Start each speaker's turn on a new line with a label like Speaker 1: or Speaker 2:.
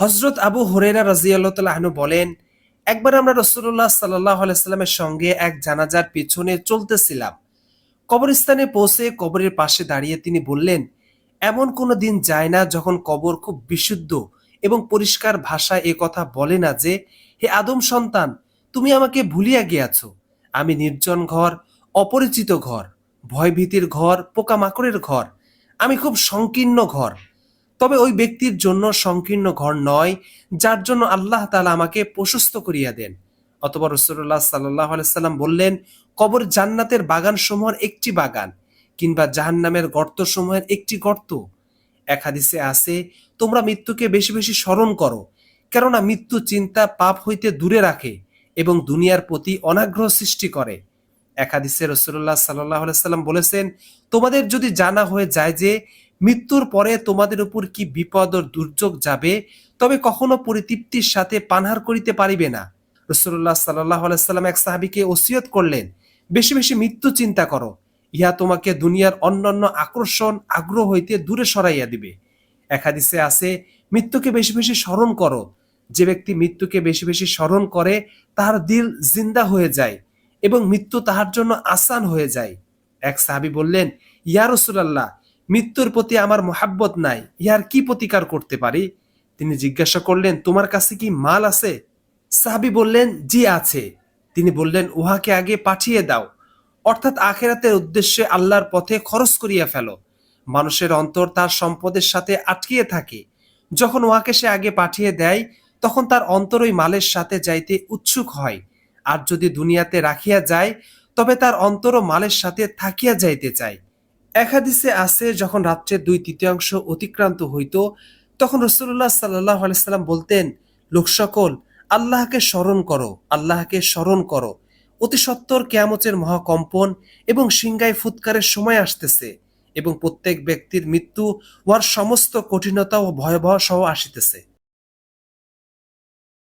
Speaker 1: হজরত আবু হরেরা রাজিয়াল্লাহু বলেন, একবার আমরা রসুল্লাহ সাল্লাহ আলাইস্লামের সঙ্গে এক জানাজার পিছনে চলতেছিলাম। কবরস্থানে পৌঁছে কবরের পাশে দাঁড়িয়ে তিনি বললেন, এমন কোনো দিন যায় না যখন কবর খুব বিশুদ্ধ এবং পরিষ্কার ভাষায় এ কথা বলে না যে, হে আদম সন্তান, তুমি আমাকে ভুলিয়া গিয়াছ। আমি নির্জন ঘর, অপরিচিত ঘর, ভয়ভীতির ঘর, পোকামাকড়ের ঘর। আমি খুব সংকীর্ণ ঘর। তবে ওই ব্যক্তির জন্য সংকীর্ণ ঘর নয়, যার জন্য আল্লাহ তালা আমাকে প্রশস্ত করিয়া দেন। অতপর রসুল্লাহ সাল্লাহ সাল্লাম বললেন, কবর জান্নাতের বাগান সমূহের একটি বাগান কিংবা জাহান্নামের গর্ত সমূহের একটি গর্ত। এক হাদিসে আছে, তোমরা মৃত্যুকে বেশি বেশি স্মরণ করো, কেননা মৃত্যু চিন্তা পাপ হইতে দূরে রাখে এবং দুনিয়ার প্রতি অনাগ্রহ সৃষ্টি করে। এক হাদিসে রসুল্লাহ সাল্লাহ সাল্লাম বলেছেন, তোমাদের যদি জানা হয়ে যায় যে মৃত্যুর পরে তোমাদের উপর কি বিপদ ও দুর্যোগ যাবে, তবে কখনো পরিতৃপ্তির সাথে পানহার করিতে পারিবে না। রসুল্লাহ সাল্লাহ সাল্লাম এক সাহাবিকে ওসিয়ত করলেন, বেশি বেশি মৃত্যু চিন্তা করো, ইহা তোমাকে দুনিয়ার অন্যান্য আকর্ষণ, আগ্রহ হইতে দূরে সরাইয়া দিবে। এক হাদিসে আছে, মৃত্যুকে বেশি বেশি স্মরণ করো, যে ব্যক্তি মৃত্যুকে বেশি বেশি স্মরণ করে, তাহার দিল জিন্দা হয়ে যায় এবং মৃত্যু তাহার জন্য আসান হয়ে যায়। এক সাহাবি বললেন, ইয়া রসুলাল্লাহ মৃত্যুর প্রতি আমার মোহাব্বত নাই ইহার কি প্রতিকার করতে পারি? তিনি জিজ্ঞাসা করলেন, তোমার কাছে কি মাল আছে? সাহাবি বললেন, জি আছে। তিনি বললেন, উহাকে আগে পাঠিয়ে দাও। অর্থাৎ আখেরাতের উদ্দেশ্যে আল্লাহর পথে খরচ করিয়া ফেলো। মানুষের অন্তর তার সম্পদের সাথে আটকিয়ে থাকে। যখন উহাকে সে আগে পাঠিয়ে দেয়, তখন তার অন্তর ওই মালের সাথে যাইতে উৎসুক হয়। আর যদি দুনিয়াতে রাখিয়া যায়, তবে তার অন্তরও মালের সাথে থাকিয়া যাইতে চায়। একাদিসে আছে, যখন রাত্রের দুই তৃতীয়াংশ অতিক্রান্ত হইত, তখন রসুল্লাহ সাল্লাহ আলাইসাল্লাম বলতেন, লোক সকল, আল্লাহকে স্মরণ করো, আল্লাহকে স্মরণ করো। অতি সত্তর কেয়ামতের মহাকম্পন এবং সিংগায় ফুৎকারের সময় আসতেছে এবং প্রত্যেক ব্যক্তির মৃত্যু উহার সমস্ত কঠিনতা ও ভয়াবহ সহ আসিতেছে।